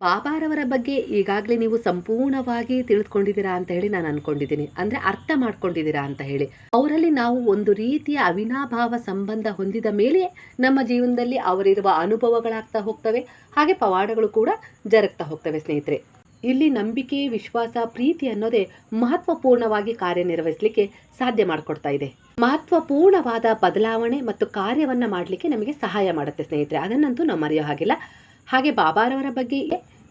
ಬಾಬಾರವರ ಬಗ್ಗೆ ಈಗಾಗಲೇ ನೀವು ಸಂಪೂರ್ಣವಾಗಿ ತಿಳಿದುಕೊಂಡಿದ್ದೀರಾ ಅಂತ ಹೇಳಿ ನಾನು ಅನ್ಕೊಂಡಿದ್ದೀನಿ. ಅಂದ್ರೆ ಅರ್ಥ ಮಾಡ್ಕೊಂಡಿದ್ದೀರಾ ಅಂತ ಹೇಳಿ. ಅವರಲ್ಲಿ ನಾವು ಒಂದು ರೀತಿಯ ಅವಿನಾಭಾವ ಸಂಬಂಧ ಹೊಂದಿದ ಮೇಲೆ ನಮ್ಮ ಜೀವನದಲ್ಲಿ ಅವರಿರುವ ಅನುಭವಗಳಾಗ್ತಾ ಹೋಗ್ತವೆ. ಹಾಗೆ ಪವಾಡಗಳು ಕೂಡ ಜರಗ್ತಾ ಹೋಗ್ತವೆ ಸ್ನೇಹಿತರೆ. ಇಲ್ಲಿ ನಂಬಿಕೆ, ವಿಶ್ವಾಸ, ಪ್ರೀತಿ ಅನ್ನೋದೇ ಮಹತ್ವಪೂರ್ಣವಾಗಿ ಕಾರ್ಯನಿರ್ವಹಿಸಲಿಕ್ಕೆ ಸಾಧ್ಯ ಮಾಡಿಕೊಡ್ತಾ ಇದೆ. ಮಹತ್ವಪೂರ್ಣವಾದ ಬದಲಾವಣೆ ಮತ್ತು ಕಾರ್ಯವನ್ನ ಮಾಡಲಿಕ್ಕೆ ನಮಗೆ ಸಹಾಯ ಮಾಡುತ್ತೆ ಸ್ನೇಹಿತರೆ. ಅದನ್ನಂತೂ ನಾವು ಮರೆಯೋ ಹಾಗಿಲ್ಲ. ಹಾಗೆ ಬಾಬಾರವರ ಬಗ್ಗೆ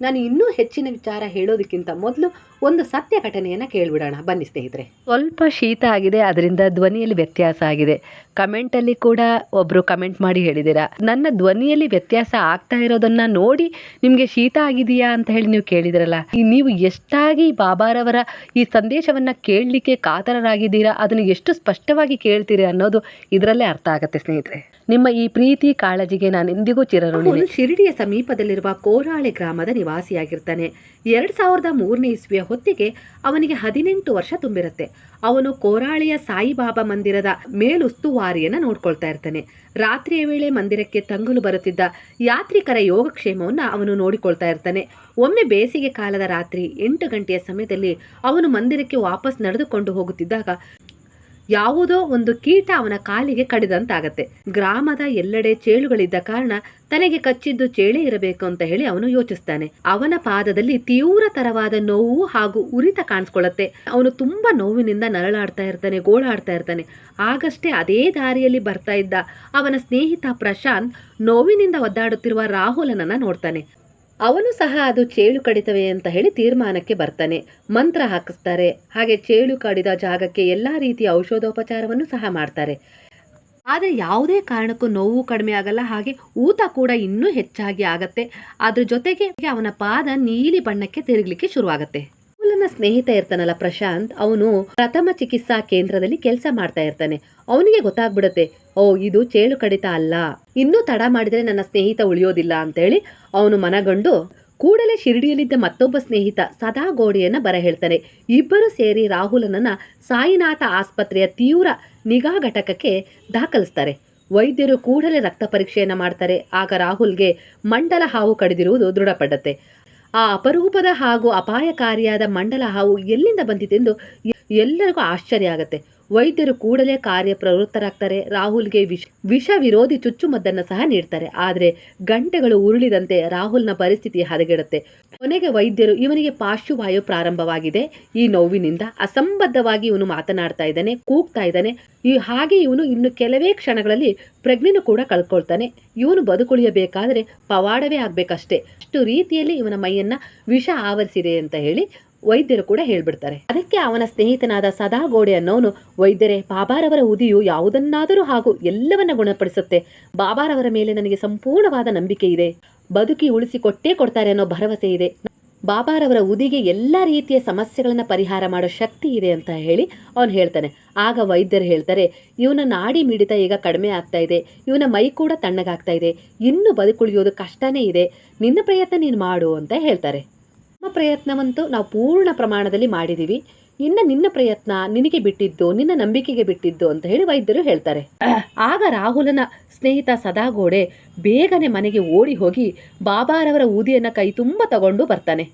ನಾನು ಇನ್ನೂ ಹೆಚ್ಚಿನ ವಿಚಾರ ಹೇಳೋದಕ್ಕಿಂತ ಮೊದಲು ಒಂದು ಸತ್ಯ ಘಟನೆಯನ್ನು ಕೇಳಿಬಿಡೋಣ. ಬನ್ನಿ ಸ್ನೇಹಿತರೆ. ಸ್ವಲ್ಪ ಶೀತ ಆಗಿದೆ ಅದರಿಂದ ಧ್ವನಿಯಲ್ಲಿ ವ್ಯತ್ಯಾಸ ಆಗಿದೆ. ಕಮೆಂಟಲ್ಲಿ ಕೂಡ ಒಬ್ಬರು ಕಮೆಂಟ್ ಮಾಡಿ ಹೇಳಿದ್ದೀರಾ? ನನ್ನ ಧ್ವನಿಯಲ್ಲಿ ವ್ಯತ್ಯಾಸ ಆಗ್ತಾ ಇರೋದನ್ನು ನೋಡಿ ನಿಮಗೆ ಶೀತ ಆಗಿದೆಯಾ ಅಂತ ಹೇಳಿ ನೀವು ಕೇಳಿದಿರಲ್ಲ ನೀವು ಎಷ್ಟಾಗಿ ಬಾಬಾರವರ ಈ ಸಂದೇಶವನ್ನು ಕೇಳಲಿಕ್ಕೆ ಕಾತರರಾಗಿದ್ದೀರಾ ಅದನ್ನು ಎಷ್ಟು ಸ್ಪಷ್ಟವಾಗಿ ಕೇಳ್ತೀರಿ ಅನ್ನೋದು ಇದರಲ್ಲೇ ಅರ್ಥ ಆಗುತ್ತೆ ಸ್ನೇಹಿತರೆ. ನಿಮ್ಮ ಈ ಪ್ರೀತಿ ಕಾಳಜಿಗೆ ನಾನು ಎಂದಿಗೂ ಚಿರಋಣಿ ಶಿರಡಿಯ ಸಮೀಪದಲ್ಲಿರುವ ಕೋರಾಳೆ ಗ್ರಾಮದ ನಿವಾಸಿಯಾಗಿರ್ತಾನೆ. ಎರಡು ಸಾವಿರದ ಮೂರನೇ ಇಸ್ವಿಯ ಹೊತ್ತಿಗೆ ಅವನಿಗೆ ಹದಿನೆಂಟು ವರ್ಷ ತುಂಬಿರುತ್ತೆ. ಅವನು ಕೋರಾಳಿಯ ಸಾಯಿಬಾಬಾ ಮಂದಿರದ ಮೇಲುಸ್ತುವಾರಿಯನ್ನು ನೋಡ್ಕೊಳ್ತಾ ಇರ್ತಾನೆ. ರಾತ್ರಿಯ ವೇಳೆ ಮಂದಿರಕ್ಕೆ ತಂಗಲು ಬರುತ್ತಿದ್ದ ಯಾತ್ರಿಕರ ಯೋಗಕ್ಷೇಮವನ್ನು ಅವನು ನೋಡಿಕೊಳ್ತಾ ಇರ್ತಾನೆ. ಒಮ್ಮೆ ಬೇಸಿಗೆ ಕಾಲದ ರಾತ್ರಿ ಎಂಟು ಗಂಟೆಯ ಸಮಯದಲ್ಲಿ ಅವನು ಮಂದಿರಕ್ಕೆ ವಾಪಸ್ ನಡೆದುಕೊಂಡು ಹೋಗುತ್ತಿದ್ದಾಗ ಯಾವುದೋ ಒಂದು ಕೀಟ ಅವನ ಕಾಲಿಗೆ ಕಡಿದಂತಾಗತ್ತೆ. ಗ್ರಾಮದ ಎಲ್ಲೆಡೆ ಚೇಳುಗಳಿದ್ದ ಕಾರಣ ತನಗೆ ಕಚ್ಚಿದ್ದು ಚೇಳೆ ಇರಬೇಕು ಅಂತ ಹೇಳಿ ಅವನು ಯೋಚಿಸ್ತಾನೆ. ಅವನ ಪಾದದಲ್ಲಿ ತೀವ್ರತರವಾದ ನೋವು ಹಾಗೂ ಉರಿತ ಕಾಣಿಸ್ಕೊಳ್ಳುತ್ತೆ. ಅವನು ತುಂಬಾ ನೋವಿನಿಂದ ನರಳಾಡ್ತಾ ಇರ್ತಾನೆ, ಗೋಳಾಡ್ತಾ ಇರ್ತಾನೆ. ಆಗಷ್ಟೇ ಅದೇ ದಾರಿಯಲ್ಲಿ ಬರ್ತಾ ಇದ್ದ ಅವನ ಸ್ನೇಹಿತ ಪ್ರಶಾಂತ್ ನೋವಿನಿಂದ ಒದ್ದಾಡುತ್ತಿರುವ ರಾಹುಲನನ್ನ ನೋಡ್ತಾನೆ. ಅವನು ಸಹ ಅದು ಚೇಳು ಕಡಿತವೆ ಅಂತ ಹೇಳಿ ತೀರ್ಮಾನಕ್ಕೆ ಬರ್ತಾನೆ. ಮಂತ್ರ ಹಾಕಿಸ್ತಾರೆ. ಹಾಗೆ ಚೇಳು ಕಡಿದ ಜಾಗಕ್ಕೆ ಎಲ್ಲ ರೀತಿಯ ಔಷಧೋಪಚಾರವನ್ನು ಸಹ ಮಾಡ್ತಾರೆ. ಆದರೆ ಯಾವುದೇ ಕಾರಣಕ್ಕೂ ನೋವು ಕಡಿಮೆ ಆಗಲ್ಲ. ಹಾಗೆ ಊತ ಕೂಡ ಇನ್ನೂ ಹೆಚ್ಚಾಗಿ ಆಗತ್ತೆ. ಅದ್ರ ಜೊತೆಗೆ ಅವನ ಪಾದ ನೀಲಿ ಬಣ್ಣಕ್ಕೆ ತಿರುಗಲಿಕ್ಕೆ ಶುರುವಾಗತ್ತೆ. ಅವನ ಸ್ನೇಹಿತ ಇರ್ತಾನಲ್ಲ ಪ್ರಶಾಂತ್, ಅವನು ಪ್ರಥಮ ಚಿಕಿತ್ಸಾ ಕೇಂದ್ರದಲ್ಲಿ ಕೆಲಸ ಮಾಡ್ತಾ ಇರ್ತಾನೆ. ಅವನಿಗೆ ಗೊತ್ತಾಗ್ಬಿಡುತ್ತೆ, ಓ, ಇದು ಚೇಳು ಕಡಿತ ಅಲ್ಲ. ಇನ್ನೂ ತಡ ಮಾಡಿದ್ರೆ ನನ್ನ ಸ್ನೇಹಿತ ಉಳಿಯೋದಿಲ್ಲ ಅಂತೇಳಿ ಅವನು ಮನಗಂಡು ಕೂಡಲೇ ಶಿರಡಿಯಲ್ಲಿದ್ದ ಮತ್ತೊಬ್ಬ ಸ್ನೇಹಿತ ಸದಾ ಗೋಡೆಯನ್ನ ಬರ ಹೇಳ್ತಾನೆ ಇಬ್ಬರು ಸೇರಿ ರಾಹುಲನನ್ನ ಸಾಯಿನಾಥ ಆಸ್ಪತ್ರೆಯ ತೀವ್ರ ನಿಗಾ ಘಟಕಕ್ಕೆ ದಾಖಲಿಸ್ತಾರೆ. ವೈದ್ಯರು ಕೂಡಲೇ ರಕ್ತ ಪರೀಕ್ಷೆಯನ್ನ ಮಾಡ್ತಾರೆ. ಆಗ ರಾಹುಲ್ಗೆ ಮಂಡಲ ಹಾವು ಕಡಿದಿರುವುದು ದೃಢಪಡುತ್ತೆ. ಆ ಅಪರೂಪದ ಹಾಗೂ ಅಪಾಯಕಾರಿಯಾದ ಮಂಡಲ ಹಾವು ಎಲ್ಲಿಂದ ಬಂದಿತೆಂದು ಎಲ್ಲರಿಗೂ ಆಶ್ಚರ್ಯ ಆಗತ್ತೆ. ವೈದ್ಯರು ಕೂಡಲೇ ಕಾರ್ಯ ಪ್ರವೃತ್ತರಾಗ್ತಾರೆ. ರಾಹುಲ್ಗೆ ವಿಷ ವಿಷ ವಿರೋಧಿ ಚುಚ್ಚುಮದ್ದನ್ನು ಸಹ ನೀಡ್ತಾರೆ. ಆದರೆ ಗಂಟೆಗಳು ಉರುಳಿದಂತೆ ರಾಹುಲ್ನ ಪರಿಸ್ಥಿತಿ ಹದಗೆಡುತ್ತೆ. ಕೊನೆಗೆ ವೈದ್ಯರು ಇವನಿಗೆ ಪಾರ್ಶ್ವವಾಯು ಪ್ರಾರಂಭವಾಗಿದೆ. ಈ ನೋವಿನಿಂದ ಅಸಂಬದ್ಧವಾಗಿ ಇವನು ಮಾತನಾಡ್ತಾ ಇದ್ದಾನೆ, ಕೂಗ್ತಾ ಇದ್ದಾನೆ. ಈ ಹಾಗೆ ಇವನು ಇನ್ನು ಕೆಲವೇ ಕ್ಷಣಗಳಲ್ಲಿ ಪ್ರಜ್ಞೆನೂ ಕೂಡ ಕಳ್ಕೊಳ್ತಾನೆ. ಇವನು ಬದುಕುಳಿಯಬೇಕಾದ್ರೆ ಪವಾಡವೇ ಆಗಬೇಕಷ್ಟೇ. ಅಷ್ಟು ರೀತಿಯಲ್ಲಿ ಇವನ ಮೈಯನ್ನು ವಿಷ ಆವರಿಸಿದೆ ಅಂತ ಹೇಳಿ ವೈದ್ಯರು ಕೂಡ ಹೇಳ್ಬಿಡ್ತಾರೆ. ಅದಕ್ಕೆ ಅವನ ಸ್ನೇಹಿತನಾದ ಸದಾಗೋಡೆ ಅನ್ನೋನು ವೈದ್ಯರೇ, ಬಾಬಾರವರ ಉದಿಯು ಯಾವುದನ್ನಾದರೂ ಹಾಗೂ ಎಲ್ಲವನ್ನ ಗುಣಪಡಿಸುತ್ತೆ. ಬಾಬಾರವರ ಮೇಲೆ ನನಗೆ ಸಂಪೂರ್ಣವಾದ ನಂಬಿಕೆ ಇದೆ. ಬದುಕಿ ಉಳಿಸಿಕೊಟ್ಟೇ ಕೊಡ್ತಾರೆ ಅನ್ನೋ ಭರವಸೆ ಇದೆ. ಬಾಬಾರವರ ಉದಿಗೆ ಎಲ್ಲ ರೀತಿಯ ಸಮಸ್ಯೆಗಳನ್ನ ಪರಿಹಾರ ಮಾಡೋ ಶಕ್ತಿ ಇದೆ ಅಂತ ಹೇಳಿ ಅವನು ಹೇಳ್ತಾನೆ. ಆಗ ವೈದ್ಯರು ಹೇಳ್ತಾರೆ ಇವನ ನಾಡಿ ಮಿಡಿತ ಈಗ ಕಡಿಮೆ ಆಗ್ತಾ ಇದೆ. ಇವನ ಮೈ ಕೂಡ ತಣ್ಣಗಾಗ್ತಾ ಇದೆ. ಇನ್ನು ಬದುಕುಳಿಯೋದು ಕಷ್ಟನೇ ಇದೆ. ನಿನ್ನ ಪ್ರಯತ್ನ ನೀನು ಮಾಡು ಅಂತ ಹೇಳ್ತಾರೆ. ನಮ್ಮ ಪ್ರಯತ್ನವಂತೂ ನಾವು ಪೂರ್ಣ ಪ್ರಮಾಣದಲ್ಲಿ ಮಾಡಿದ್ದೀವಿ ಇನ್ನು ನಿನ್ನ ಪ್ರಯತ್ನ ನಿನಗೆ ಬಿಟ್ಟಿದ್ದು, ನಿನ್ನ ನಂಬಿಕೆಗೆ ಬಿಟ್ಟಿದ್ದು ಅಂತ ಹೇಳಿ ವೈದ್ಯರು ಹೇಳ್ತಾರೆ. ಆಗ ರಾಹುಲನ ಸ್ನೇಹಿತ ಸದಾಗೋಡೆ ಬೇಗನೆ ಮನೆಗೆ ಓಡಿ ಹೋಗಿ ಬಾಬಾರವರ ಉದಿಯನ್ನ ಕೈ ತುಂಬ ತಗೊಂಡು ಬರ್ತಾನೆ.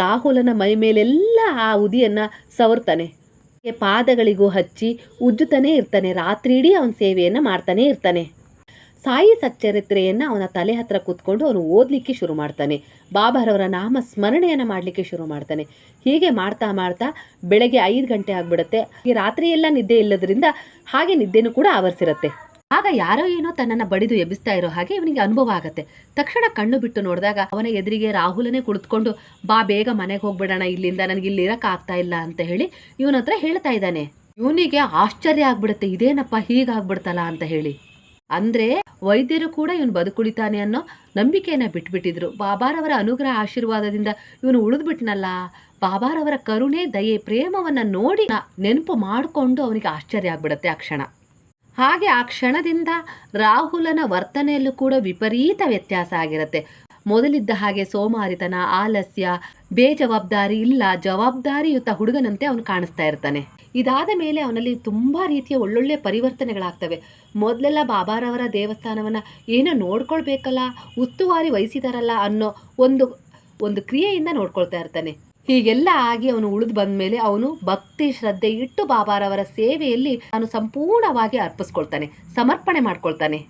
ರಾಹುಲನ ಮೈ ಮೇಲೆಲ್ಲ ಆ ಉದಿಯನ್ನ ಸವರ್ತಾನೆ. ಪಾದಗಳಿಗೂ ಹಚ್ಚಿ ಉಜ್ಜುತ್ತಾನೆ ಇರ್ತಾನೆ. ರಾತ್ರಿ ಇಡೀ ಅವನ ಸೇವೆಯನ್ನು ಮಾಡ್ತಾನೆ ಇರ್ತಾನೆ. ಸಾಯಿ ಸಚ್ಚರಿತ್ರೆಯನ್ನು ಅವನ ತಲೆ ಹತ್ರ ಕೂತ್ಕೊಂಡು ಅವನು ಓದಲಿಕ್ಕೆ ಶುರು ಮಾಡ್ತಾನೆ. ಬಾಬಾರವರ ನಾಮ ಸ್ಮರಣೆಯನ್ನು ಮಾಡಲಿಕ್ಕೆ ಶುರು ಮಾಡ್ತಾನೆ. ಹೀಗೆ ಮಾಡ್ತಾ ಮಾಡ್ತಾ ಬೆಳಗ್ಗೆ ಐದು ಗಂಟೆ ಆಗ್ಬಿಡುತ್ತೆ. ರಾತ್ರಿ ಎಲ್ಲ ನಿದ್ದೆ ಇಲ್ಲದ್ರಿಂದ ಹಾಗೆ ನಿದ್ದೆನೂ ಕೂಡ ಆವರಿಸಿರುತ್ತೆ. ಆಗ ಯಾರೋ ಏನೋ ತನ್ನನ್ನು ಬಡಿದು ಎಬ್ಬಿಸ್ತಾ ಇರೋ ಹಾಗೆ ಇವನಿಗೆ ಅನುಭವ ಆಗುತ್ತೆ. ತಕ್ಷಣ ಕಣ್ಣು ಬಿಟ್ಟು ನೋಡಿದಾಗ ಅವನ ಎದುರಿಗೆ ರಾಹುಲನೇ ಕುಳಿತುಕೊಂಡು, ಬಾ, ಬೇಗ ಮನೆಗೆ ಹೋಗ್ಬಿಡೋಣ ಇಲ್ಲಿಂದ, ನನಗೆ ಇಲ್ಲಿ ಇರೋಕ್ಕಾಗ್ತಾ ಇಲ್ಲ ಅಂತ ಹೇಳಿ ಇವನ ಹತ್ರ ಹೇಳ್ತಾ ಇದ್ದಾನೆ. ಇವನಿಗೆ ಆಶ್ಚರ್ಯ ಆಗ್ಬಿಡುತ್ತೆ. ಇದೇನಪ್ಪ ಹೀಗಾಗ್ಬಿಡ್ತಲ್ಲ ಅಂತ ಹೇಳಿ. ಅಂದ್ರೆ ವೈದ್ಯರು ಕೂಡ ಇವನು ಬದುಕುಳಿತಾನೆ ಅನ್ನೋ ನಂಬಿಕೆಯನ್ನ ಬಿಟ್ಬಿಟ್ಟಿದ್ರು. ಬಾಬಾರವರ ಅನುಗ್ರಹ ಆಶೀರ್ವಾದದಿಂದ ಇವನು ಉಳಿದ್ಬಿಟ್ನಲ್ಲ. ಬಾಬಾರವರ ಕರುಣೆ, ದಯೆ, ಪ್ರೇಮವನ್ನ ನೋಡಿ ನೆನಪು ಮಾಡಿಕೊಂಡು ಅವನಿಗೆ ಆಶ್ಚರ್ಯ ಆಗ್ಬಿಡತ್ತೆ ಆ ಕ್ಷಣ. ಹಾಗೆ ಆ ಕ್ಷಣದಿಂದ ರಾಹುಲನ ವರ್ತನೆಯಲ್ಲೂ ಕೂಡ ವಿಪರೀತ ವ್ಯತ್ಯಾಸ ಆಗಿರುತ್ತೆ. ಮೊದಲಿದ್ದ ಹಾಗೆ ಸೋಮಾರಿತನ, ಆಲಸ್ಯ, ಬೇಜವಾಬ್ದಾರಿ ಇಲ್ಲ, ಜವಾಬ್ದಾರಿಯುತ ಹುಡುಗನಂತೆ ಅವನು ಕಾಣಿಸ್ತಾ ಇರ್ತಾನೆ. ಇದಾದ ಮೇಲೆ ಅವನಲ್ಲಿ ತುಂಬಾ ರೀತಿಯ ಒಳ್ಳೊಳ್ಳೆ ಪರಿವರ್ತನೆಗಳಾಗ್ತವೆ. ಮೊದಲೆಲ್ಲ ಬಾಬಾರವರ ದೇವಸ್ಥಾನವನ್ನ ಏನೋ ನೋಡ್ಕೊಳ್ಬೇಕಲ್ಲ, ಉಸ್ತುವಾರಿ ವಹಿಸಿದಾರಲ್ಲ ಅನ್ನೋ ಒಂದು ಒಂದು ಕ್ರಿಯೆಯಿಂದ ನೋಡ್ಕೊಳ್ತಾ ಇರ್ತಾನೆ. ಹೀಗೆಲ್ಲ ಆಗಿ ಅವನು ಉಳಿದು ಬಂದ್ಮೇಲೆ ಅವನು ಭಕ್ತಿ, ಶ್ರದ್ಧೆ ಇಟ್ಟು ಬಾಬಾರವರ ಸೇವೆಯಲ್ಲಿ ತಾನು ಸಂಪೂರ್ಣವಾಗಿ ಅರ್ಪಿಸ್ಕೊಳ್ತಾನೆ, ಸಮರ್ಪಣೆ ಮಾಡ್ಕೊಳ್ತಾನೆ.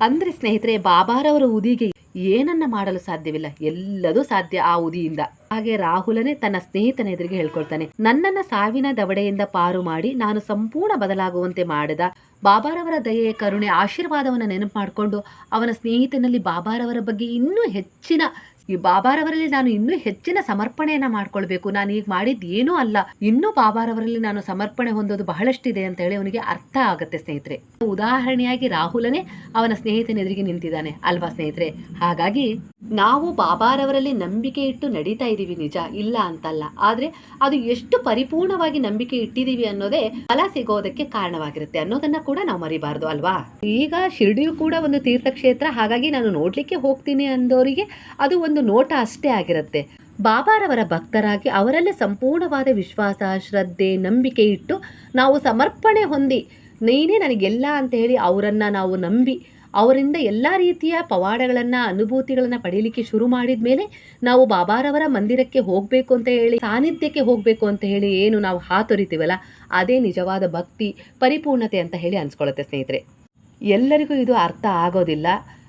ಅಂದ್ರೆ ಸ್ನೇಹಿತರೆ, ಬಾಬಾರವರ ಉದಿಗೆ ಏನನ್ನ ಮಾಡಲು ಸಾಧ್ಯವಿಲ್ಲ. ಎಲ್ಲದೂ ಸಾಧ್ಯ ಆ ಉದಿಯಿಂದ. ಹಾಗೆ ರಾಹುಲನೇ ತನ್ನ ಸ್ನೇಹಿತನ ಎದುರಿಗೆ ಹೇಳ್ಕೊಳ್ತಾನೆ, ನನ್ನನ್ನ ಸಾವಿನ ದವಡೆಯಿಂದ ಪಾರು ಮಾಡಿ ನಾನು ಸಂಪೂರ್ಣ ಬದಲಾಗುವಂತೆ ಮಾಡಿದ ಬಾಬಾರವರ ದಯೆ ಕರುಣೆ ಆಶೀರ್ವಾದವನ್ನು ನೆನಪು ಮಾಡಿಕೊಂಡು ಅವನ ಸ್ನೇಹಿತನಲ್ಲಿ ಬಾಬಾರವರ ಬಗ್ಗೆ ಇನ್ನೂ ಹೆಚ್ಚಿನ ಈ ಬಾಬಾರವರಲ್ಲಿ ನಾನು ಇನ್ನೂ ಹೆಚ್ಚಿನ ಸಮರ್ಪಣೆಯನ್ನ ಮಾಡ್ಕೊಳ್ಬೇಕು. ನಾನು ಈಗ ಮಾಡಿದ್ದು ಏನೂ ಅಲ್ಲ. ಇನ್ನೂ ಬಾಬಾರವರಲ್ಲಿ ನಾನು ಸಮರ್ಪಣೆ ಹೊಂದೋದು ಬಹಳಷ್ಟಿದೆ ಅಂತ ಹೇಳಿ ಅವನಿಗೆ ಅರ್ಥ ಆಗುತ್ತೆ ಸ್ನೇಹಿತರೆ. ಉದಾಹರಣೆಯಾಗಿ ರಾಹುಲನೇ ಅವನ ಸ್ನೇಹಿತನ ಎದುರಿಗೆ ನಿಂತಿದ್ದಾನೆ ಅಲ್ವಾ ಸ್ನೇಹಿತರೆ? ಹಾಗಾಗಿ ನಾವು ಬಾಬಾರವರಲ್ಲಿ ನಂಬಿಕೆ ಇಟ್ಟು ನಡೀತಾ ಇದ್ದೀವಿ ನಿಜ, ಇಲ್ಲ ಅಂತಲ್ಲ. ಆದ್ರೆ ಅದು ಎಷ್ಟು ಪರಿಪೂರ್ಣವಾಗಿ ನಂಬಿಕೆ ಇಟ್ಟಿದೀವಿ ಅನ್ನೋದೇ ಫಲ ಸಿಗೋದಕ್ಕೆ ಕಾರಣವಾಗಿರುತ್ತೆ ಅನ್ನೋದನ್ನ ಕೂಡ ನಾವು ಮರಿಬಾರ್ದು ಅಲ್ವಾ? ಈಗ ಶಿರ್ಡಿಯು ಕೂಡ ಒಂದು ತೀರ್ಥಕ್ಷೇತ್ರ, ಹಾಗಾಗಿ ನಾನು ನೋಡ್ಲಿಕ್ಕೆ ಹೋಗ್ತೀನಿ ಅಂದೋರಿಗೆ ಅದು ಒಂದು ನೋಟ ಅಷ್ಟೇ ಆಗಿರುತ್ತೆ. ಬಾಬಾರವರ ಭಕ್ತರಾಗಿ ಅವರಲ್ಲೇ ಸಂಪೂರ್ಣವಾದ ವಿಶ್ವಾಸ, ಶ್ರದ್ಧೆ, ನಂಬಿಕೆ ಇಟ್ಟು ನಾವು ಸಮರ್ಪಣೆ ಹೊಂದಿ, ನೀನೇ ನನಗೆಲ್ಲ ಅಂತ ಹೇಳಿ ಅವರನ್ನು ನಾವು ನಂಬಿ, ಅವರಿಂದ ಎಲ್ಲ ರೀತಿಯ ಪವಾಡಗಳನ್ನು, ಅನುಭೂತಿಗಳನ್ನು ಪಡೀಲಿಕ್ಕೆ ಶುರು ಮಾಡಿದ ಮೇಲೆ ನಾವು ಬಾಬಾರವರ ಮಂದಿರಕ್ಕೆ ಹೋಗಬೇಕು ಅಂತ ಹೇಳಿ, ಸಾನ್ನಿಧ್ಯಕ್ಕೆ ಹೋಗಬೇಕು ಅಂತ ಹೇಳಿ ಏನು ನಾವು ಹಾತೊರಿತೀವಲ್ಲ, ಅದೇ ನಿಜವಾದ ಭಕ್ತಿ, ಪರಿಪೂರ್ಣತೆ ಅಂತ ಹೇಳಿ ಅನ್ಸ್ಕೊಳ್ಳುತ್ತೆ ಸ್ನೇಹಿತರೆ. ಎಲ್ಲರಿಗೂ ಇದು ಅರ್ಥ ಆಗೋದಿಲ್ಲ.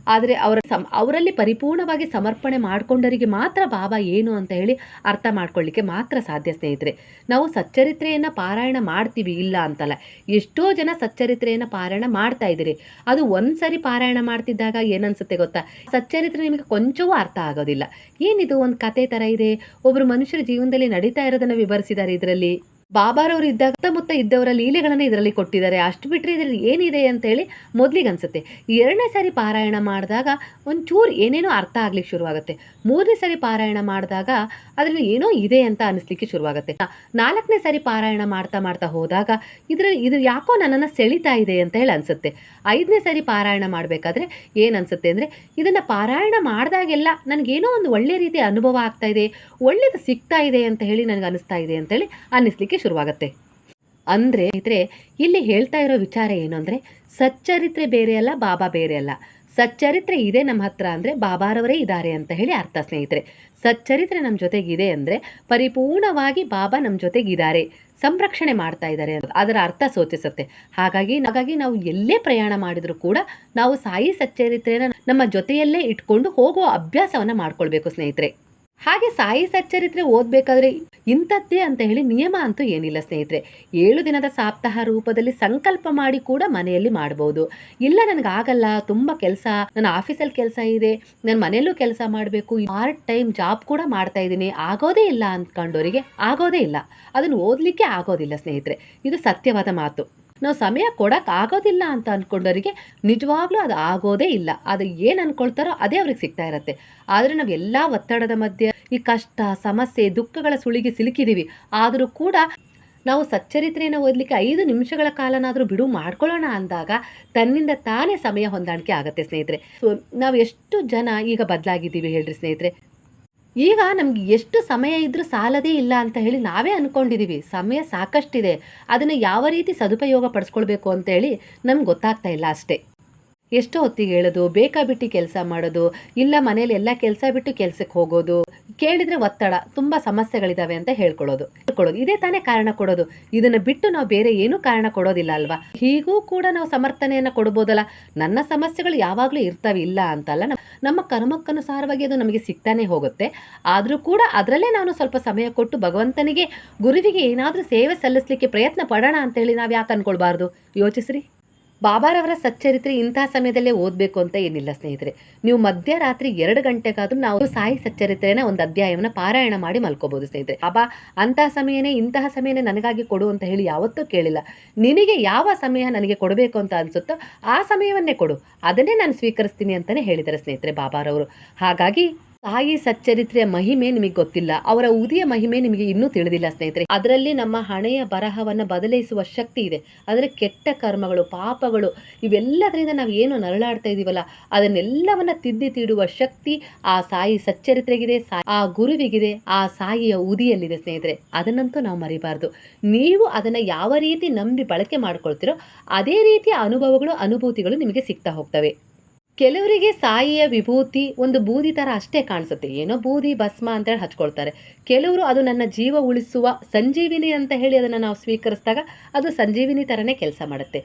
ಆದರೆ ಅವರ ಸಮ, ಅವರಲ್ಲಿ ಪರಿಪೂರ್ಣವಾಗಿ ಸಮರ್ಪಣೆ ಮಾಡಿಕೊಂಡವರಿಗೆ ಮಾತ್ರ ಬಾಬಾ ಏನು ಅಂತ ಹೇಳಿ ಅರ್ಥ ಮಾಡ್ಕೊಳ್ಳಿಕ್ಕೆ ಮಾತ್ರ ಸಾಧ್ಯ ಸ್ನೇಹಿತರೆ. ನಾವು ಸಚ್ಚರಿತ್ರೆಯನ್ನು ಪಾರಾಯಣ ಮಾಡ್ತೀವಿ, ಇಲ್ಲ ಅಂತಲ್ಲ. ಎಷ್ಟೋ ಜನ ಸಚ್ಚರಿತ್ರೆಯನ್ನು ಪಾರಾಯಣ ಮಾಡ್ತಾ ಇದ್ದೀರಿ. ಅದು ಒಂದ್ಸರಿ ಪಾರಾಯಣ ಮಾಡ್ತಿದ್ದಾಗ ಏನನ್ಸುತ್ತೆ ಗೊತ್ತಾ? ಸಚ್ಚರಿತ್ರೆ ನಿಮಗೆ ಕೊಂಚವೂ ಅರ್ಥ ಆಗೋದಿಲ್ಲ. ಏನಿದು ಒಂದು ಕತೆ ಥರ ಇದೆ? ಒಬ್ಬರು ಮನುಷ್ಯರ ಜೀವನದಲ್ಲಿ ನಡೀತಾ ಇರೋದನ್ನು ವಿವರಿಸಿದ್ದಾರೆ ಇದರಲ್ಲಿ. ಬಾಬಾರವರು ಇದ್ದ ಸುತ್ತಮುತ್ತ ಇದ್ದವರ ಲೀಲೆಗಳನ್ನ ಇದರಲ್ಲಿ ಕೊಟ್ಟಿದ್ದಾರೆ. ಅಷ್ಟು ಬಿಟ್ಟರೆ ಇದರಲ್ಲಿ ಏನಿದೆ ಅಂತ ಹೇಳಿ ಮೊದಲಿಗೆ ಅನ್ಸುತ್ತೆ. ಎರಡನೇ ಸಾರಿ ಪಾರಾಯಣ ಮಾಡಿದಾಗ ಒಂಚೂರು ಏನೇನೋ ಅರ್ಥ ಆಗ್ಲಿಕ್ಕೆ ಶುರುವಾಗುತ್ತೆ. ಮೂರನೇ ಸಾರಿ ಪಾರಾಯಣ ಮಾಡಿದಾಗ ಅದರಲ್ಲಿ ಏನೋ ಇದೆ ಅಂತ ಅನಿಸ್ಲಿಕ್ಕೆ ಶುರುವಾಗುತ್ತೆ. ನಾಲ್ಕನೇ ಸಾರಿ ಪಾರಾಯಣ ಮಾಡ್ತಾ ಮಾಡ್ತಾ ಹೋದಾಗ ಇದರಲ್ಲಿ ಇದು ಯಾಕೋ ನನ್ನನ್ನು ಸೆಳಿತಾ ಇದೆ ಅಂತ ಹೇಳಿ ಅನ್ಸುತ್ತೆ. ಐದನೇ ಸಾರಿ ಪಾರಾಯಣ ಮಾಡಬೇಕಾದ್ರೆ ಏನು ಅನ್ಸುತ್ತೆ ಅಂದರೆ ಇದನ್ನು ಪಾರಾಯಣ ಮಾಡಿದಾಗೆಲ್ಲ ನನಗೇನೋ ಒಂದು ಒಳ್ಳೆ ರೀತಿಯ ಅನುಭವ ಆಗ್ತಾ ಇದೆ, ಒಳ್ಳೇದು ಸಿಗ್ತಾ ಇದೆ ಅಂತ ಹೇಳಿ ನನಗೆ ಅನಿಸ್ತಾ ಇದೆ ಅಂತೇಳಿ ಅನ್ನಿಸ್ಲಿಕ್ಕೆ ಶುರುವಾಗುತ್ತೆ? ಅಂದರೆ ಇದ್ರೆ ಇಲ್ಲಿ ಹೇಳ್ತಾ ಇರೋ ವಿಚಾರ ಏನು ಅಂದರೆ, ಸಚ್ಚರಿತ್ರೆ ಬೇರೆ ಅಲ್ಲ, ಬಾಬಾ ಬೇರೆ ಅಲ್ಲ. ಸಚ್ಚರಿತ್ರೆ ಇದೆ ನಮ್ಮ ಹತ್ರ ಅಂದರೆ ಬಾಬಾರವರೇ ಇದ್ದಾರೆ ಅಂತ ಹೇಳಿ ಅರ್ಥ ಸ್ನೇಹಿತರೆ. ಸಚ್ಚರಿತ್ರೆ ನಮ್ಮ ಜೊತೆಗಿದೆ ಅಂದರೆ, ಪರಿಪೂರ್ಣವಾಗಿ ಬಾಬಾ ನಮ್ಮ ಜೊತೆಗಿದ್ದಾರೆ ಸಂರಕ್ಷಣೆ ಮಾಡ್ತಾ ಇದ್ದಾರೆ ಅದರ ಅರ್ಥ ಸೂಚಿಸುತ್ತೆ. ಹಾಗಾಗಿ ಹಾಗಾಗಿ ನಾವು ಎಲ್ಲೇ ಪ್ರಯಾಣ ಮಾಡಿದರೂ ಕೂಡ ನಾವು ಸಾಯಿ ಸಚ್ಚರಿತ್ರೆನ ನಮ್ಮ ಜೊತೆಯಲ್ಲೇ ಇಟ್ಕೊಂಡು ಹೋಗುವ ಅಭ್ಯಾಸವನ್ನ ಮಾಡ್ಕೊಳ್ಬೇಕು ಸ್ನೇಹಿತರೆ. ಹಾಗೆ ಸಾಯಿ ಸಚ್ಚರಿತ್ರೆ ಓದಬೇಕಾದ್ರೆ ಇಂಥದ್ದೇ ಅಂತ ಹೇಳಿ ನಿಯಮ ಅಂತೂ ಏನಿಲ್ಲ ಸ್ನೇಹಿತರೆ. ಏಳು ದಿನದ ಸಾಪ್ತಾಹ ರೂಪದಲ್ಲಿ ಸಂಕಲ್ಪ ಮಾಡಿ ಕೂಡ ಮನೆಯಲ್ಲಿ ಮಾಡ್ಬೋದು. ಇಲ್ಲ, ನನಗೆ ಆಗಲ್ಲ, ತುಂಬ ಕೆಲಸ, ನನ್ನ ಆಫೀಸಲ್ಲಿ ಕೆಲಸ ಇದೆ ನನ್ನ ಮನೆಯಲ್ಲೂ ಕೆಲಸ ಮಾಡಬೇಕು ಪಾರ್ಟ್ ಟೈಮ್ ಜಾಬ್ ಕೂಡ ಮಾಡ್ತಾ ಇದ್ದೀನಿ, ಆಗೋದೇ ಇಲ್ಲ ಅಂದ್ಕೊಂಡವರಿಗೆ ಆಗೋದೇ ಇಲ್ಲ. ಅದನ್ನು ಓದಲಿಕ್ಕೆ ಆಗೋದಿಲ್ಲ ಸ್ನೇಹಿತರೆ. ಇದು ಸತ್ಯವಾದ ಮಾತು. ನಾವು ಸಮಯ ಕೊಡೋಕೆ ಆಗೋದಿಲ್ಲ ಅಂತ ಅಂದ್ಕೊಂಡವರಿಗೆ ನಿಜವಾಗ್ಲೂ ಅದು ಆಗೋದೇ ಇಲ್ಲ. ಅದು ಏನು ಅನ್ಕೊಳ್ತಾರೋ ಅದೇ ಅವ್ರಿಗೆ ಸಿಗ್ತಾ ಇರತ್ತೆ. ಆದರೆ ನಾವು ಎಲ್ಲ ಒತ್ತಡದ ಮಧ್ಯೆ ಈ ಕಷ್ಟ, ಸಮಸ್ಯೆ, ದುಃಖಗಳ ಸುಳಿಗೆ ಸಿಲುಕಿದೀವಿ. ಆದರೂ ಕೂಡ ನಾವು ಸಚ್ಚರಿತ್ರೆಯನ್ನು ಓದಲಿಕ್ಕೆ ಐದು ನಿಮಿಷಗಳ ಕಾಲನಾದರೂ ಬಿಡು ಮಾಡ್ಕೊಳ್ಳೋಣ ಅಂದಾಗ ತನ್ನಿಂದ ತಾನೇ ಸಮಯ ಹೊಂದಾಣಿಕೆ ಆಗುತ್ತೆ ಸ್ನೇಹಿತರೆ. ನಾವು ಎಷ್ಟು ಜನ ಈಗ ಬದಲಾಗಿದ್ದೀವಿ ಹೇಳ್ರಿ ಸ್ನೇಹಿತರೆ? ಈಗ ನಮ್ಗೆ ಎಷ್ಟು ಸಮಯ ಇದ್ರೂ ಸಾಲದೇ ಇಲ್ಲ ಅಂತ ಹೇಳಿ ನಾವೇ ಅಂದ್ಕೊಂಡಿದ್ದೀವಿ ಸಮಯ ಸಾಕಷ್ಟಿದೆ. ಅದನ್ನು ಯಾವ ರೀತಿ ಸದುಪಯೋಗ ಪಡಿಸ್ಕೊಳ್ಬೇಕು ಅಂತೇಳಿ ನಮ್ಗೆ ಗೊತ್ತಾಗ್ತಾ ಇಲ್ಲ ಅಷ್ಟೇ. ಎಷ್ಟೋ ಹೊತ್ತಿಗೆ ಹೇಳೋದು, ಬೇಕಾ ಬಿಟ್ಟು ಕೆಲಸ ಮಾಡೋದು, ಇಲ್ಲ ಮನೇಲಿ ಎಲ್ಲ ಕೆಲಸ ಬಿಟ್ಟು ಕೆಲಸಕ್ಕೆ ಹೋಗೋದು, ಕೇಳಿದ್ರೆ ಒತ್ತಡ, ತುಂಬಾ ಸಮಸ್ಯೆಗಳಿದಾವೆ ಅಂತ ಹೇಳ್ಕೊಳ್ಳೋದು. ಹೇಳ್ಕೊಳ್ಳೋದು. ಇದೇ ತಾನೇ ಕಾರಣ ಕೊಡೋದು. ಇದನ್ನ ಬಿಟ್ಟು ನಾವು ಬೇರೆ ಏನೂ ಕಾರಣ ಕೊಡೋದಿಲ್ಲ ಅಲ್ವಾ? ಹೀಗೂ ಕೂಡ ನಾವು ಸಮರ್ಥನೆಯನ್ನ ಕೊಡ್ಬೋದಲ್ಲ? ನನ್ನ ಸಮಸ್ಯೆಗಳು ಯಾವಾಗಲೂ ಇರ್ತವೆ, ಇಲ್ಲ ಅಂತಲ್ಲ? ನಮ್ಮ- ಕರ್ಮಕ್ಕನುಸಾರವಾಗಿ ಅದು ನಮಗೆ ಸಿಗ್ತಾನೆ ಹೋಗುತ್ತೆ. ಆದರೂ ಕೂಡ ಅದರಲ್ಲೇ ನಾನು ಸ್ವಲ್ಪ ಸಮಯ ಕೊಟ್ಟು ಭಗವಂತನಿಗೆ, ಗುರುವಿಗೆ ಏನಾದರೂ ಸೇವೆ ಸಲ್ಲಿಸಲಿಕ್ಕೆ ಪ್ರಯತ್ನ ಪಡೋಣ ಅಂತ ಹೇಳಿ ನಾವು ಯಾಕೆ ಅನ್ಕೊಳ್ಬಾರ್ದು? ಯೋಚಿಸ್ರಿ. ಬಾಬಾರವರ ಸಚ್ಚರಿತ್ರೆ ಇಂತಹ ಸಮಯದಲ್ಲೇ ಓದಬೇಕು ಅಂತ ಏನಿಲ್ಲ ಸ್ನೇಹಿತರೆ. ನೀವು ಮಧ್ಯರಾತ್ರಿ ಎರಡು ಗಂಟೆಗಾದ್ರೂ ನಾವು ಸಾಯಿ ಸಚ್ಚರಿತ್ರೆನ ಒಂದು ಅಧ್ಯಾಯವನ್ನು ಪಾರಾಯಣ ಮಾಡಿ ಮಲ್ಕೋಬಹುದು ಸ್ನೇಹಿತರೆ. ಬಾಬಾ ಅಂತಹ ಸಮಯನೇ, ಇಂತಹ ಸಮಯನೇ ನನಗಾಗಿ ಕೊಡು ಅಂತ ಹೇಳಿ ಯಾವತ್ತೂ ಕೇಳಿಲ್ಲ. ನಿನಗೆ ಯಾವ ಸಮಯ ನನಗೆ ಕೊಡಬೇಕು ಅಂತ ಅನ್ಸುತ್ತೋ ಆ ಸಮಯವನ್ನೇ ಕೊಡು. ಅದನ್ನೇ ನಾನು ಸ್ವೀಕರಿಸ್ತೀನಿ ಅಂತಲೇ ಹೇಳಿದ್ದಾರೆ ಸ್ನೇಹಿತರೆ ಬಾಬಾರವರು. ಹಾಗಾಗಿ ತಾಯಿ ಸಚ್ಚರಿತ್ರೆಯ ಮಹಿಮೆ ನಿಮಗೆ ಗೊತ್ತಿಲ್ಲ, ಅವರ ಉದಿಯ ಮಹಿಮೆ ನಿಮಗೆ ಇನ್ನೂ ತಿಳಿದಿಲ್ಲ ಸ್ನೇಹಿತರೆ. ಅದರಲ್ಲಿ ನಮ್ಮ ಹಣೆಯ ಬರಹವನ್ನು ಬದಲಾಯಿಸುವ ಶಕ್ತಿ ಇದೆ. ಆದರೆ ಕೆಟ್ಟ ಕರ್ಮಗಳು, ಪಾಪಗಳು, ಇವೆಲ್ಲದರಿಂದ ನಾವು ಏನು ನರಳಾಡ್ತಾ ಇದೀವಲ್ಲ, ಅದನ್ನೆಲ್ಲವನ್ನ ತಿದ್ದಿ ತೀಡುವ ಶಕ್ತಿ ಆ ಸಾಯಿ ಸಚ್ಚರಿತ್ರೆಗಿದೆ ಆ ಗುರುವಿಗಿದೆ, ಆ ಸಾಯಿಯ ಉದಿಯಲ್ಲಿದೆ ಸ್ನೇಹಿತರೆ. ಅದನ್ನಂತೂ ನಾವು ಮರಿಬಾರ್ದು. ನೀವು ಅದನ್ನ ಯಾವ ರೀತಿ ನಂಬಿ ಬಳಕೆ ಮಾಡ್ಕೊಳ್ತೀರೋ, ಅದೇ ರೀತಿಯ ಅನುಭವಗಳು, ಅನುಭೂತಿಗಳು ನಿಮಗೆ ಸಿಗ್ತಾ ಹೋಗ್ತವೆ. ಕೆಲವರಿಗೆ ಸಾಯಿಯ ವಿಭೂತಿ ಒಂದು ಬೂದಿ ಥರ ಅಷ್ಟೇ ಕಾಣಿಸುತ್ತೆ. ಏನೋ ಬೂದಿ, ಭಸ್ಮ ಅಂತೇಳಿ ಹಚ್ಕೊಳ್ತಾರೆ. ಕೆಲವರು ಅದು ನನ್ನ ಜೀವ ಉಳಿಸುವ ಸಂಜೀವಿನಿ ಅಂತ ಹೇಳಿ ಅದನ್ನು ನಾವು ಸ್ವೀಕರಿಸಿದಾಗ ಅದು ಸಂಜೀವಿನಿ ಥರನೇ ಕೆಲಸ ಮಾಡುತ್ತೆ.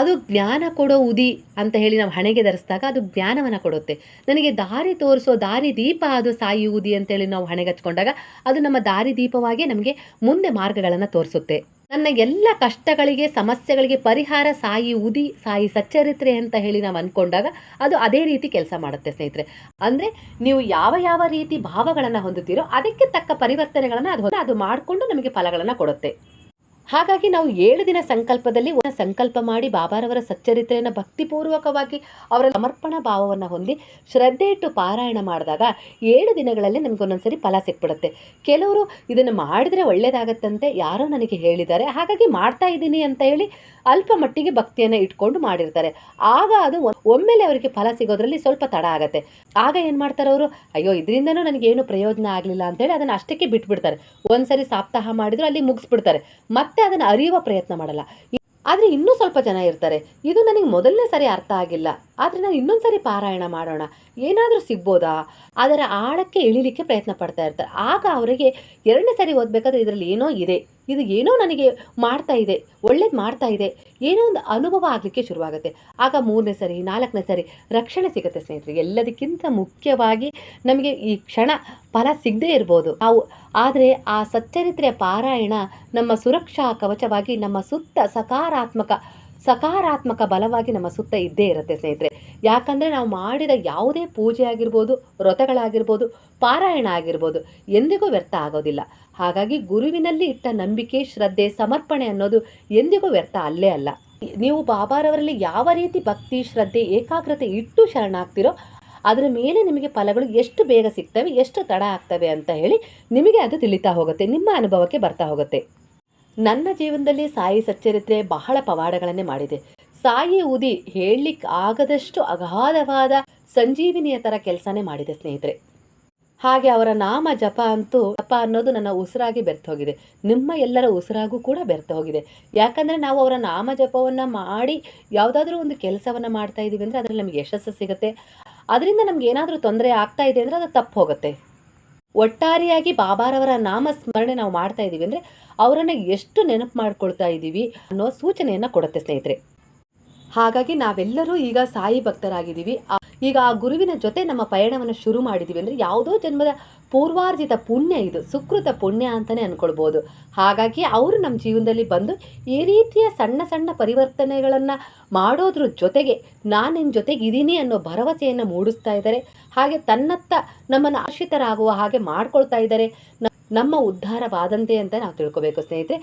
ಅದು ಜ್ಞಾನ ಕೊಡೋ ಉದಿ ಅಂತ ಹೇಳಿ ನಾವು ಹಣೆಗೆ ಧರಿಸಿದಾಗ ಅದು ಜ್ಞಾನವನ್ನು ಕೊಡುತ್ತೆ. ನನಗೆ ದಾರಿ ತೋರಿಸೋ ದಾರಿ ದೀಪ ಅದು ಸಾಯಿ ಉದಿ ಅಂತೇಳಿ ನಾವು ಹಣೆಗೆ ಹಚ್ಕೊಂಡಾಗ ಅದು ನಮ್ಮ ದಾರಿ ದೀಪವಾಗಿ ನಮಗೆ ಮುಂದೆ ಮಾರ್ಗಗಳನ್ನು ತೋರಿಸುತ್ತೆ. ನನ್ನ ಎಲ್ಲ ಕಷ್ಟಗಳಿಗೆ, ಸಮಸ್ಯೆಗಳಿಗೆ ಪರಿಹಾರ ಸಾಯಿ ಉದಿ, ಸಾಯಿ ಸಚ್ಚರಿತ್ರೆ ಅಂತ ಹೇಳಿ ನಾವು ಅಂದ್ಕೊಂಡಾಗ ಅದು ಅದೇ ರೀತಿ ಕೆಲಸ ಮಾಡುತ್ತೆ ಸ್ನೇಹಿತರೆ. ಅಂದರೆ ನೀವು ಯಾವ ಯಾವ ರೀತಿ ಭಾವಗಳನ್ನು ಹೊಂದುತ್ತೀರೋ ಅದಕ್ಕೆ ತಕ್ಕ ಪರಿವರ್ತನೆಗಳನ್ನು ಅದು ಅದು ಮಾಡಿಕೊಂಡು ನಮಗೆ ಫಲಗಳನ್ನು ಕೊಡುತ್ತೆ. ಹಾಗಾಗಿ ನಾವು ಏಳು ದಿನ ಸಂಕಲ್ಪದಲ್ಲಿ ಒಂದು ಸಂಕಲ್ಪ ಮಾಡಿ ಬಾಬಾರವರ ಸಚ್ಚರಿತ್ರೆಯನ್ನು ಭಕ್ತಿಪೂರ್ವಕವಾಗಿ ಅವರ ಸಮರ್ಪಣಾ ಭಾವವನ್ನು ಹೊಂದಿ ಶ್ರದ್ಧೆ ಇಟ್ಟು ಪಾರಾಯಣ ಮಾಡಿದಾಗ ಏಳು ದಿನಗಳಲ್ಲಿ ನಮ್ಗೆ ಒಂದೊಂದ್ಸರಿ ಫಲ ಸಿಕ್ಬಿಡುತ್ತೆ. ಕೆಲವರು ಇದನ್ನು ಮಾಡಿದ್ರೆ ಒಳ್ಳೆಯದಾಗತ್ತಂತೆ ಯಾರೋ ನನಗೆ ಹೇಳಿದ್ದಾರೆ. ಹಾಗಾಗಿ ಮಾಡ್ತಾ ಇದ್ದೀನಿ ಅಂತ ಹೇಳಿ ಅಲ್ಪ ಮಟ್ಟಿಗೆ ಭಕ್ತಿಯನ್ನು ಇಟ್ಕೊಂಡು ಮಾಡಿರ್ತಾರೆ. ಆಗ ಅದು ಒಮ್ಮೆಲೆ ಅವರಿಗೆ ಫಲ ಸಿಗೋದ್ರಲ್ಲಿ ಸ್ವಲ್ಪ ತಡ ಆಗುತ್ತೆ. ಆಗ ಏನು ಮಾಡ್ತಾರೆ ಅವರು? ಅಯ್ಯೋ, ಇದರಿಂದನೂ ಏನು ಪ್ರಯೋಜನ ಆಗಲಿಲ್ಲ ಅಂತೇಳಿ ಅದನ್ನು ಅಷ್ಟಕ್ಕೆ ಬಿಟ್ಬಿಡ್ತಾರೆ. ಒಂದ್ಸರಿ ಸಾಪ್ತಾಹ ಮಾಡಿದ್ರು ಅಲ್ಲಿ ಮುಗಿಸ್ಬಿಡ್ತಾರೆ. ಮತ್ತೆ ಅದನ್ನು ಅರಿಯುವ ಪ್ರಯತ್ನ ಮಾಡಲ್ಲ. ಆದರೆ ಇನ್ನೂ ಸ್ವಲ್ಪ ಜನ ಇರ್ತಾರೆ. ಇದು ನನಗೆ ಮೊದಲನೇ ಸರಿ ಅರ್ಥ ಆಗಿಲ್ಲ. ಆದರೆ ನಾನು ಇನ್ನೊಂದು ಸಾರಿ ಪಾರಾಯಣ ಮಾಡೋಣ. ಏನಾದರೂ ಸಿಗ್ಬೋದಾ? ಅದರ ಆಳಕ್ಕೆ ಇಳಿಲಿಕ್ಕೆ ಪ್ರಯತ್ನ ಪಡ್ತಾ ಇರ್ತಾರೆ ಆಗ ಅವರಿಗೆ ಎರಡನೇ ಸರಿ ಓದಬೇಕಾದ್ರೆ ಇದರಲ್ಲಿ ಏನೋ ಇದೆ. ಇದು ಏನೋ ನನಗೆ ಮಾಡ್ತಾ ಇದೆ. ಒಳ್ಳೇದು ಮಾಡ್ತಾ ಇದೆ. ಏನೋ ಒಂದು ಅನುಭವ ಆಗಲಿಕ್ಕೆ ಶುರುವಾಗುತ್ತೆ. ಆಗ ಮೂರನೇ ಸರಿ, ನಾಲ್ಕನೇ ಸರಿ ರಕ್ಷಣೆ ಸಿಗುತ್ತೆ ಸ್ನೇಹಿತರಿಗೆ ಎಲ್ಲದಕ್ಕಿಂತ ಮುಖ್ಯವಾಗಿ ನಮಗೆ ಈ ಕ್ಷಣ ಫಲ ಸಿಗದೇ ಇರ್ಬೋದು. ನಾವು ಆದರೆ ಆ ಸಚ್ಚರಿತ್ರೆಯ ಪಾರಾಯಣ ನಮ್ಮ ಸುರಕ್ಷಾ ಕವಚವಾಗಿ ನಮ್ಮ ಸುತ್ತ ಸಕಾರಾತ್ಮಕ ಸಕಾರಾತ್ಮಕ ಬಲವಾಗಿ ನಮ್ಮ ಸುತ್ತ ಇದ್ದೇ ಇರುತ್ತೆ ಸ್ನೇಹಿತರೆ. ಯಾಕಂದರೆ ನಾವು ಮಾಡಿದ ಯಾವುದೇ ಪೂಜೆ ಆಗಿರ್ಬೋದು, ವ್ರತಗಳಾಗಿರ್ಬೋದು, ಪಾರಾಯಣ ಆಗಿರ್ಬೋದು, ಎಂದಿಗೂ ವ್ಯರ್ಥ ಆಗೋದಿಲ್ಲ. ಹಾಗಾಗಿ ಗುರುವಿನಲ್ಲಿ ಇಟ್ಟ ನಂಬಿಕೆ, ಶ್ರದ್ಧೆ, ಸಮರ್ಪಣೆ ಅನ್ನೋದು ಎಂದಿಗೂ ವ್ಯರ್ಥ ಅಲ್ಲೇ ಅಲ್ಲ. ನೀವು ಬಾಬಾರವರಲ್ಲಿ ಯಾವ ರೀತಿ ಭಕ್ತಿ, ಶ್ರದ್ಧೆ, ಏಕಾಗ್ರತೆ ಇಟ್ಟು ಶರಣಾಗ್ತಿರೋ, ಅದರ ಮೇಲೆ ನಿಮಗೆ ಫಲಗಳು ಎಷ್ಟು ಬೇಗ ಸಿಗ್ತವೆ, ಎಷ್ಟು ತಡ ಆಗ್ತವೆ ಅಂತ ಹೇಳಿ ನಿಮಗೆ ಅದು ತಿಳಿತಾ ಹೋಗುತ್ತೆ, ನಿಮ್ಮ ಅನುಭವಕ್ಕೆ ಬರ್ತಾ ಹೋಗುತ್ತೆ. ನನ್ನ ಜೀವನದಲ್ಲಿ ಸಾಯಿ ಸಚ್ಚರಿತ್ರೆ ಬಹಳ ಪವಾಡಗಳನ್ನೇ ಮಾಡಿದೆ. ಸಾಯಿ ಉದಿ ಹೇಳಲಿಕ್ಕೆ ಆಗದಷ್ಟು ಅಗಾಧವಾದ ಸಂಜೀವಿನಿಯ ಥರ ಕೆಲಸನೇ ಮಾಡಿದೆ ಸ್ನೇಹಿತರೆ. ಹಾಗೆ ಅವರ ನಾಮ ಜಪ ಅಂತೂ ಜಪ ಅನ್ನೋದು ನನ್ನ ಉಸಿರಾಗಿ ಬೆರ್ತು ಹೋಗಿದೆ ನಿಮ್ಮ ಎಲ್ಲರ ಉಸಿರಾಗೂ ಕೂಡ ಬೆರ್ತು ಹೋಗಿದೆ ಯಾಕಂದರೆ ನಾವು ಅವರ ನಾಮ ಜಪವನ್ನು ಮಾಡಿ ಯಾವುದಾದ್ರೂ ಒಂದು ಕೆಲಸವನ್ನು ಮಾಡ್ತಾ ಇದ್ದೀವಿ ಅಂದರೆ ಅದರಲ್ಲಿ ನಮಗೆ ಯಶಸ್ಸು ಸಿಗುತ್ತೆ. ಅದರಿಂದ ನಮ್ಗೆ ಏನಾದರೂ ತೊಂದರೆ ಆಗ್ತಾ ಇದೆ ಅಂದರೆ ಅದು ತಪ್ಪು ಹೋಗುತ್ತೆ. ಒಟ್ಟಾರೆಯಾಗಿ ಬಾಬಾರವರ ನಾಮ ಸ್ಮರಣೆ ನಾವು ಮಾಡ್ತಾ ಇದ್ದೀವಿ ಅಂದರೆ ಅವರನ್ನು ಎಷ್ಟು ನೆನಪು ಮಾಡ್ಕೊಳ್ತಾ ಇದ್ದೀವಿ ಅನ್ನೋ ಸೂಚನೆಯನ್ನು ಕೊಡುತ್ತೆ ಸ್ನೇಹಿತರೆ. ಹಾಗಾಗಿ ನಾವೆಲ್ಲರೂ ಈಗ ಸಾಯಿ ಭಕ್ತರಾಗಿದ್ದೀವಿ. ಈಗ ಆ ಗುರುವಿನ ಜೊತೆ ನಮ್ಮ ಪಯಣವನ್ನು ಶುರು ಮಾಡಿದ್ದೀವಿ ಅಂದರೆ ಯಾವುದೋ ಜನ್ಮದ ಪೂರ್ವಾರ್ಜಿತ ಪುಣ್ಯ ಇದು, ಸುಕೃತ ಪುಣ್ಯ ಅಂತಲೇ ಅಂದ್ಕೊಳ್ಬೋದು ಹಾಗಾಗಿ ಅವರು ನಮ್ಮ ಜೀವನದಲ್ಲಿ ಬಂದು ಈ ರೀತಿಯ ಸಣ್ಣ ಸಣ್ಣ ಪರಿವರ್ತನೆಗಳನ್ನು ಮಾಡೋದ್ರ ಜೊತೆಗೆ ನಾನು ನಿನ್ನ ಜೊತೆಗೆ ಇದ್ದೀನಿ ಅನ್ನೋ ಭರವಸೆಯನ್ನು ಮೂಡಿಸ್ತಾ ಇದ್ದಾರೆ. ಹಾಗೆ ತನ್ನತ್ತ ನಮ್ಮನ್ನು ಆಶ್ರಿತರಾಗುವ ಹಾಗೆ ಮಾಡ್ಕೊಳ್ತಾ ಇದ್ದಾರೆ. ನಮ್ಮ ಉದ್ಧಾರವಾದಂತೆ ಅಂತ ನಾವು ತಿಳ್ಕೊಬೇಕು ಸ್ನೇಹಿತರೆ.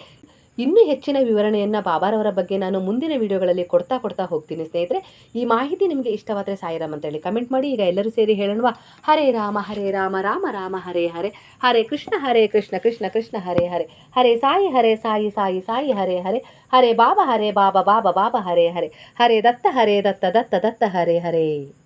ಇನ್ನೂ ಹೆಚ್ಚಿನ ವಿವರಣೆಯನ್ನು ಬಾಬಾರವರ ಬಗ್ಗೆ ನಾನು ಮುಂದಿನ ವಿಡಿಯೋಗಳಲ್ಲಿ ಕೊಡ್ತಾ ಕೊಡ್ತಾ ಹೋಗ್ತೀನಿ ಸ್ನೇಹಿತರೆ. ಈ ಮಾಹಿತಿ ನಿಮಗೆ ಇಷ್ಟವಾದರೆ ಸಾಯಿರಾಮ್ ಅಂತ ಹೇಳಿ ಕಮೆಂಟ್ ಮಾಡಿ. ಈಗ ಎಲ್ಲರೂ ಸೇರಿ ಹೇಳೋಣ ಹರೇ ರಾಮ ಹರೇ ರಾಮ ರಾಮ ರಾಮ, ಹರೇ ಹರೇ. ಹರೇ ಕೃಷ್ಣ ಹರೇ ಕೃಷ್ಣ ಕೃಷ್ಣ ಕೃಷ್ಣ, ಹರೇ ಹರೇ. ಹರೇ ಸಾಯಿ ಹರೇ ಸಾಯಿ ಸಾಯಿ ಸಾಯಿ, ಹರೇ ಹರೇ. ಹರೇ ಬಾಬಾ ಹರೇ ಬಾಬಾ ಬಾಬಾ ಬಾಬಾ, ಹರೇ ಹರೇ. ಹರೇ ದತ್ತ ಹರೇ ದತ್ತ ದತ್ತ ದತ್ತ, ಹರೇ ಹರೇ.